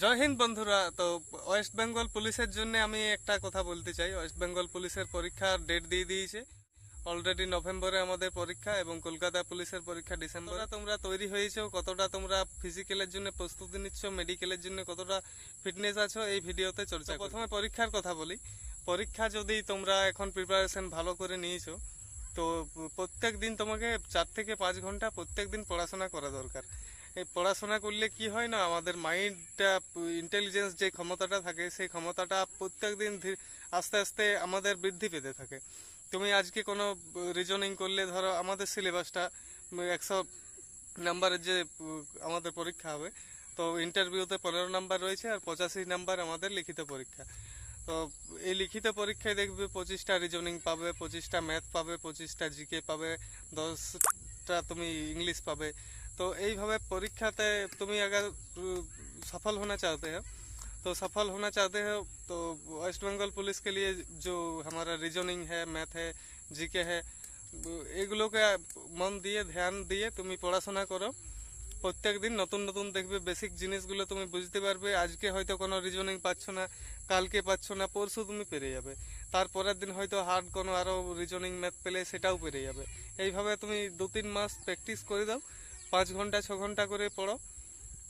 জয় হিন্দ বন্ধুরা, তো ওয়েস্ট বেঙ্গল পুলিশের জন্য আমি একটা কথা বলতে চাই। ওয়েস্ট বেঙ্গল পুলিশের পরীক্ষার ডেট দিয়ে দিয়েছে। অলরেডি নভেম্বরে আমাদের পরীক্ষা এবং কলকাতা পুলিশের পরীক্ষা ডিসেম্বরে তোমরা তৈরি হয়েছো, কতটা তোমরা ফিজিক্যালের জন্য প্রস্তুতি নিচ্ছ মেডিকেলের জন্য কতটা ফিটনেস আছো, এই ভিডিওতে চর্চা প্রথমে পরীক্ষার কথা বলি। পরীক্ষা যদি তোমরা এখন প্রিপারেশন ভালো করে নিয়েছো, তো প্রত্যেক দিন তোমাকে চার থেকে পাঁচ ঘণ্টা প্রত্যেক দিন পড়াশোনা করা দরকার। এই পড়াশোনা করলে কি হয় না, আমাদের মাইন্ডটা ইন্টেলিজেন্স যে ক্ষমতাটা থাকে, সেই ক্ষমতাটা প্রত্যেক দিন আস্তে আস্তে আমাদের বৃদ্ধি পেতে থাকে। তুমি আজকে কোনো রিজনিং করলে, ধরো আমাদের সিলেবাসটা একশো নাম্বারের যে আমাদের পরীক্ষা হবে, তো ইন্টারভিউতে পনেরো নাম্বার রয়েছে আর পঁচাশি নাম্বার আমাদের লিখিত পরীক্ষা। তো এই লিখিত পরীক্ষায় দেখবে পঁচিশটা রিজনিং পাবে, পঁচিশটা ম্যাথ পাবে, পঁচিশটা জিকে পাবে, দশটা তুমি ইংলিশ পাবে। तो এইভাবে পরীক্ষাতে তুমি अगर अ, सफल होना चाहते हो तो सफल होना चाहते हो तो वेस्ट बंगाल पुलिस के लिए जो हमारा रीजनिंग है मैथ है जीके है এগুলোকে মন দিয়ে ধ্যান দিয়ে তুমি পড়াশোনা করো প্রত্যেক দিন নতুন নতুন দেখবে বেসিক জিনিসগুলো তুমি বুঝতে পারবে আজকে হয়তো কোনো রিজনিং পাচ্ছ না কালকে পাচ্ছ না পরশু তুমি পেরে যাবে তারপরের দিন হয়তো হার্ড কোনো আরও রিজনিং ম্যাথ পেলে সেটাও পেরে যাবে এইভাবে তুমি দু তিন মাস প্র্যাকটিস করে দাও পাঁচ ঘণ্টা, ছ ঘণ্টা করে পড়ো।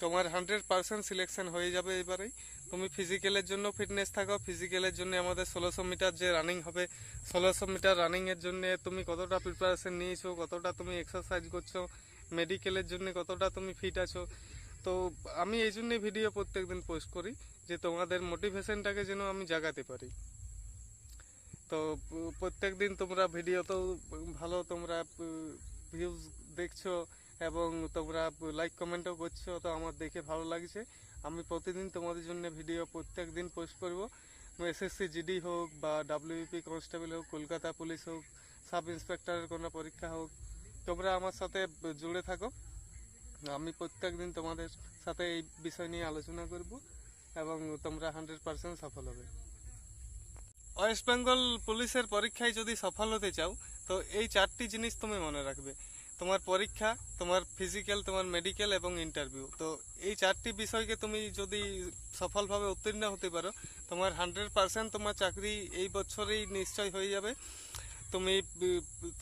তোমার হান্ড্রেড পার্সেন্ট সিলেকশন হয়ে যাবে এবারেই তুমি ফিজিক্যালের জন্য ফিটনেস থাকো। ফিজিক্যালের জন্য আমাদের ষোলোশো মিটার যে রানিং হবে, ষোলোশো মিটার রানিংয়ের জন্য তুমি কতটা প্রিপারেশন নিয়েছো, কতটা তুমি এক্সারসাইজ করছ মেডিকেলের জন্য কতটা তুমি ফিট আছো। তো আমি এই জন্যই ভিডিও প্রত্যেকদিন পোস্ট করি যে তোমাদের মোটিভেশনটাকে যেন আমি জাগাতে পারি। তো প্রত্যেক দিন তোমরা ভিডিওতেও ভালো, তোমরা ভিউজ দেখছ। এবং তোমরা লাইক কমেন্টও করছ, তো আমার দেখে ভালো লাগছে। আমি প্রতিদিন তোমাদের জন্য ভিডিও প্রত্যেক দিন পোস্ট করব। এসএসসি জিডি হোক বা ডাব্লিউপি কনস্টেবল হোক, কলকাতা পুলিশ হোক সাব ইন্সপেক্টরের কোনো পরীক্ষা হোক, তোমরা আমার সাথে জুড়ে থাকো। আমি প্রত্যেক দিন তোমাদের সাথে এই বিষয় নিয়ে আলোচনা করব এবং তোমরা হান্ড্রেড পার্সেন্ট সফল হবে। ওয়েস্ট বেঙ্গল পুলিশের পরীক্ষায় যদি সফল হতে চাও, তো এই চারটি জিনিস তুমি মনে রাখবে। তোমার পরীক্ষা, তোমার ফিজিক্যাল তোমার মেডিকেল এবং ইন্টারভিউ তো এই চারটি বিষয়কে তুমি যদি সফলভাবে উত্তীর্ণ হতে পারো, তোমার হান্ড্রেড পার্সেন্ট তোমার চাকরি এই বছরেই নিশ্চয় হয়ে যাবে। তুমি,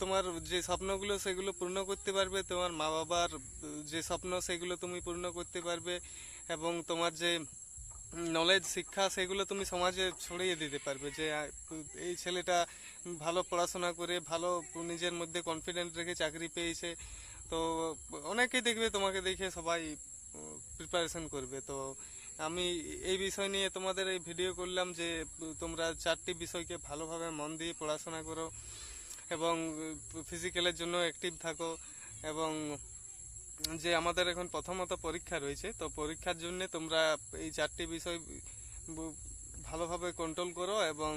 তোমার যে স্বপ্নগুলো সেগুলো পূর্ণ করতে পারবে, তোমার মা বাবার যে স্বপ্ন সেগুলো তুমি পূর্ণ করতে পারবে এবং তোমার যে নলেজ শিক্ষা, সেগুলো তুমি সমাজে ছড়িয়ে দিতে পারবে যে এই ছেলেটা ভালো পড়াশোনা করে, ভালো নিজের মধ্যে কনফিডেন্ট রেখে চাকরি পেয়েছে। তো অনেকেই দেখবে, তোমাকে দেখে সবাই প্রিপারেশন করবে। তো আমি এই বিষয় নিয়ে তোমাদের এই ভিডিও করলাম যে, তোমরা চারটি বিষয়কে ভালোভাবে মন দিয়ে পড়াশোনা করো এবং ফিজিক্যালের জন্য অ্যাক্টিভ থাকো এবং যে আমাদের এখন প্রথমত পরীক্ষা রয়েছে, তো পরীক্ষার জন্য তোমরা এই চারটি বিষয় ভালোভাবে কন্ট্রোল করো এবং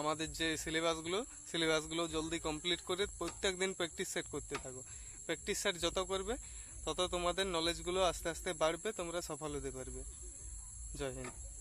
আমাদের যে সিলেবাসগুলো সিলেবাসগুলো জলদি কমপ্লিট করে প্রত্যেক দিন প্র্যাকটিস সেট করতে থাকো। প্র্যাকটিস সেট যত করবে, তত তোমাদের নলেজগুলো আস্তে আস্তে বাড়বে, তোমরা সফল হতে পারবে। জয় হিন্দ।